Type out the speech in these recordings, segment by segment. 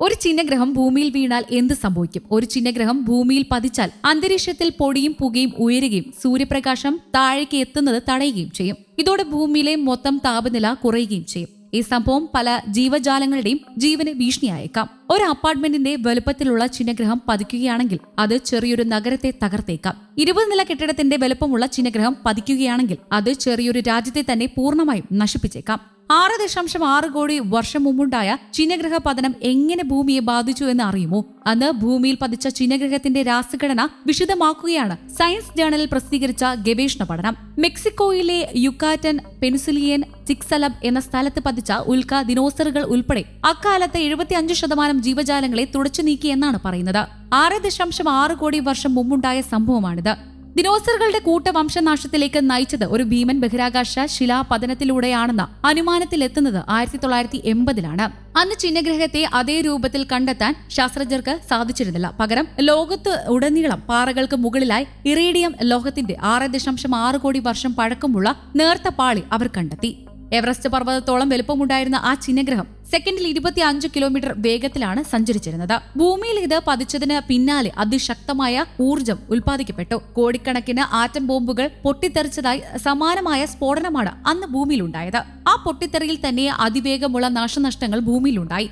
ഒരു ചിഹ്നഗ്രഹം ഭൂമിയിൽ വീണാൽ എന്ത് സംഭവിക്കും? ഒരു ചിഹ്നഗ്രഹം ഭൂമിയിൽ പതിച്ചാൽ അന്തരീക്ഷത്തിൽ പൊടിയും പുകയും ഉയരുകയും സൂര്യപ്രകാശം താഴേക്ക് എത്തുന്നത് തടയുകയും ചെയ്യും. ഇതോടെ ഭൂമിയിലെ മൊത്തം താപനില കുറയുകയും ചെയ്യും. ഈ സംഭവം പല ജീവജാലങ്ങളുടെയും ജീവന് ഭീഷണിയായേക്കാം. ഒരു അപ്പാർട്ട്മെന്റിന്റെ വലുപ്പത്തിലുള്ള ചിഹ്നഗ്രഹം പതിക്കുകയാണെങ്കിൽ അത് ചെറിയൊരു നഗരത്തെ തകർത്തേക്കാം. ഇരുപത് നില കെട്ടിടത്തിന്റെ വലുപ്പമുള്ള ചിഹ്നഗ്രഹം പതിക്കുകയാണെങ്കിൽ അത് ചെറിയൊരു രാജ്യത്തെ തന്നെ പൂർണമായും നശിപ്പിച്ചേക്കാം. ആറ് ദശാംശം ആറ് കോടി വർഷം മുമ്പുണ്ടായ ചിന്നഗ്രഹ പതനം എങ്ങനെ ഭൂമിയെ ബാധിച്ചു എന്ന് അറിയുമോ? അന്ന് ഭൂമിയിൽ പതിച്ച ചിന്നഗ്രഹത്തിന്റെ രാസഘടന വിശദമാക്കുകയാണ്. സയൻസ് ജേണലിൽ പ്രസിദ്ധീകരിച്ച ഗവേഷണ പഠനം. മെക്സിക്കോയിലെ യുക്കാറ്റൻ പെൻസിലിയൻ സിക്സലബ് എന്ന സ്ഥലത്ത് പതിച്ച ഉൽക്ക ദിനോസറുകൾ ഉൾപ്പെടെ അക്കാലത്ത് എഴുപത്തിയഞ്ച് ശതമാനം ജീവജാലങ്ങളെ തുടച്ചു നീക്കി എന്നാണ് പറയുന്നത്. ആറ് ദശാംശം ആറ് കോടി വർഷം മുമ്പുണ്ടായ സംഭവമാണിത്. ദിനോസറുകളുടെ കൂട്ട വംശനാശത്തിലേക്ക് നയിച്ചത് ഒരു ഭീമൻ ബഹിരാകാശ ശിലാപതനത്തിലൂടെയാണെന്ന അനുമാനത്തിലെത്തുന്നത് ആയിരത്തി തൊള്ളായിരത്തി എൺപതിലാണ് അന്ന് ചിഹ്നഗ്രഹത്തെ അതേ രൂപത്തിൽ കണ്ടെത്താൻ ശാസ്ത്രജ്ഞർക്ക് സാധിച്ചിരുന്നില്ല. പകരം ലോകത്ത് ഉടനീളം പാറകൾക്ക് മുകളിലായി ഇറേഡിയം ലോഹത്തിന്റെ ആറ് ദശാംശം ആറ് കോടി വർഷം പഴക്കമുള്ള നേർത്ത പാളി അവർ കണ്ടെത്തി. എവറസ്റ്റ് പർവതത്തോളം വലുപ്പമുണ്ടായിരുന്ന ആ ചിഹ്നഗ്രഹം സെക്കൻഡിൽ ഇരുപത്തി അഞ്ച് കിലോമീറ്റർ വേഗത്തിലാണ് സഞ്ചരിച്ചിരുന്നത്. ഭൂമിയിൽ ഇത് പതിച്ചതിന് പിന്നാലെ അതിശക്തമായ ഊർജം ഉൽപ്പാദിക്കപ്പെട്ടു. കോടിക്കണക്കിന് ആറ്റം ബോംബുകൾ പൊട്ടിത്തെറിച്ചതായി സമാനമായ സ്ഫോടനമാണ് അന്ന് ഭൂമിയിലുണ്ടായത്. ആ പൊട്ടിത്തെറിയിൽ തന്നെ അതിവേഗമുള്ള നാശനഷ്ടങ്ങൾ ഭൂമിയിലുണ്ടായി.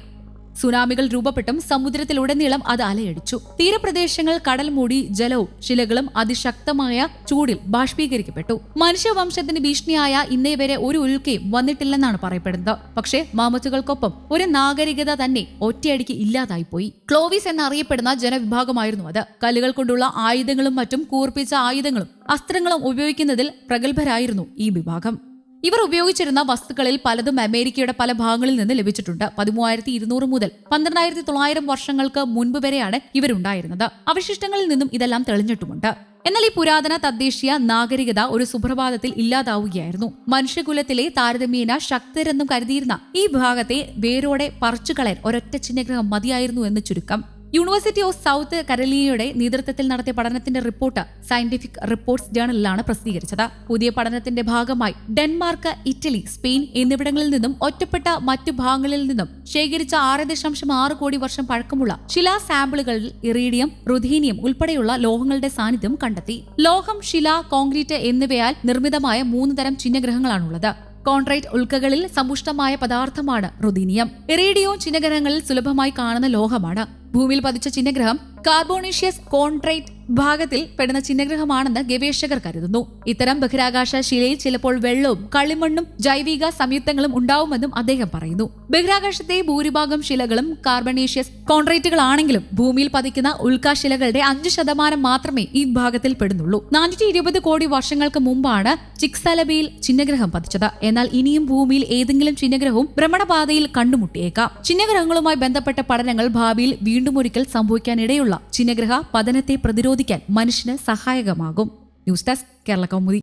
സുനാമികൾ രൂപപ്പെട്ടും സമുദ്രത്തിലുടനീളം അത് അലയടിച്ചു. തീരപ്രദേശങ്ങൾ കടൽ മൂടി ജലവും ശിലകളും അതിശക്തമായ ചൂടിൽ ബാഷ്പീകരിക്കപ്പെട്ടു. മനുഷ്യവംശത്തിന് ഭീഷണിയായ ഇന്നേ വരെ ഒരു ഉൽക്കയും വന്നിട്ടില്ലെന്നാണ് പറയപ്പെടുന്നത്. പക്ഷേ മാമത്തുകൾക്കൊപ്പം ഒരു നാഗരികത തന്നെ ഒറ്റയടിക്ക് ഇല്ലാതായിപ്പോയി. ക്ലോവിസ് എന്നറിയപ്പെടുന്ന ജനവിഭാഗമായിരുന്നു അത്. കല്ലുകൾ കൊണ്ടുള്ള ആയുധങ്ങളും മറ്റും കൂർപ്പിച്ച ആയുധങ്ങളും അസ്ത്രങ്ങളും ഉപയോഗിക്കുന്നതിൽ പ്രഗത്ഭരായിരുന്നു ഈ വിഭാഗം. ഇവർ ഉപയോഗിച്ചിരുന്ന വസ്തുക്കളിൽ പലതും അമേരിക്കയുടെ പല ഭാഗങ്ങളിൽ നിന്ന് ലഭിച്ചിട്ടുണ്ട്. പതിമൂവായിരത്തി ഇരുന്നൂറ് മുതൽ പന്ത്രണ്ടായിരത്തി തൊള്ളായിരം വർഷങ്ങൾക്ക് മുൻപ് വരെയാണ് ഇവരുണ്ടായിരുന്നത്. അവശിഷ്ടങ്ങളിൽ നിന്നും ഇതെല്ലാം തെളിഞ്ഞിട്ടുമുണ്ട്. എന്നാൽ ഈ പുരാതന തദ്ദേശീയ നാഗരികത ഒരു സുപ്രഭാതത്തിൽ ഇല്ലാതാവുകയായിരുന്നു. മനുഷ്യകുലത്തിലെ താരതമ്യേന ശക്തരെന്നും കരുതിയിരുന്ന ഈ ഭാഗത്തെ വേരോടെ പറിച്ചുകളയാൻ ഒരൊറ്റ ചിഹ്നഗ്രഹം മതിയായിരുന്നു എന്ന് ചുരുക്കം യൂണിവേഴ്സിറ്റി ഓഫ് സൗത്ത് കരലിയയുടെ നേതൃത്വത്തിൽ നടത്തിയ പഠനത്തിന്റെ റിപ്പോർട്ട് സയന്റിഫിക് റിപ്പോർട്ട്സ് ജേണലിലാണ് പ്രസിദ്ധീകരിച്ചത്. പുതിയ പഠനത്തിന്റെ ഭാഗമായി ഡെൻമാർക്ക് ഇറ്റലി സ്പെയിൻ എന്നിവിടങ്ങളിൽ നിന്നും ഒറ്റപ്പെട്ട മറ്റു ഭാഗങ്ങളിൽ നിന്നും ശേഖരിച്ച ആറ് ദശാംശം ആറ് കോടി വർഷം പഴക്കമുള്ള ശിലാ സാമ്പിളുകളിൽ ഇറീഡിയം റുധീനിയം ഉൾപ്പെടെയുള്ള ലോഹങ്ങളുടെ സാന്നിധ്യം കണ്ടെത്തി. ലോഹം ശില കോൺക്രീറ്റ് എന്നിവയാൽ നിർമ്മിതമായ മൂന്ന് തരം ചിഹ്നഗ്രഹങ്ങളാണുള്ളത്. കോൺട്രൈറ്റ് ഉൽക്കകളിൽ സമ്പുഷ്ടമായ പദാർത്ഥമാണ് റുദീനിയം. ഇറേഡിയോ ചിഹ്നഗ്രഹങ്ങളിൽ സുലഭമായി കാണുന്ന ലോഹമാണ്. ഭൂമിയിൽ പതിച്ച ചിഹ്നഗ്രഹം കാർബോണീഷ്യസ് കോൺട്രൈറ്റ് ഭാഗത്തിൽ പെടുന്ന ചിഹ്നഗ്രഹമാണെന്ന് ഗവേഷകർ കരുതുന്നു. ഇത്തരം ബഹിരാകാശ ശിലയിൽ ചിലപ്പോൾ വെള്ളവും കളിമണ്ണും ജൈവിക സംയുക്തങ്ങളും ഉണ്ടാവുമെന്നും അദ്ദേഹം പറയുന്നു. ബഹിരാകാശത്തെ ഭൂരിഭാഗം ശിലകളും കാർബണീഷ്യസ് കോൺട്രേറ്റുകളാണെങ്കിലും ഭൂമിയിൽ പതിക്കുന്ന ഉൾക്കാശിലകളുടെ അഞ്ച് ശതമാനം മാത്രമേ ഈ ഭാഗത്തിൽ പെടുന്നുള്ളൂ. നാനൂറ്റി ഇരുപത് കോടി വർഷങ്ങൾക്ക് മുമ്പാണ് ചിക്സലബിയിൽ ചിഹ്നഗ്രഹം പതിച്ചത്. എന്നാൽ ഇനിയും ഭൂമിയിൽ ഏതെങ്കിലും ചിഹ്നഗ്രഹവും ഭ്രമണപാതയിൽ കണ്ടുമുട്ടിയേക്കാം. ചിഹ്നഗ്രഹങ്ങളുമായി ബന്ധപ്പെട്ട പഠനങ്ങൾ ഭാവിയിൽ വീണ്ടും ഒരിക്കൽ സംഭവിക്കാനിടയുള്ള ചിഹ്നഗ്രഹ പതനത്തെ പ്രതിരോധിക്കാൻ മനുഷ്യന് സഹായകമാകും. News desk Kerala Kaumudi.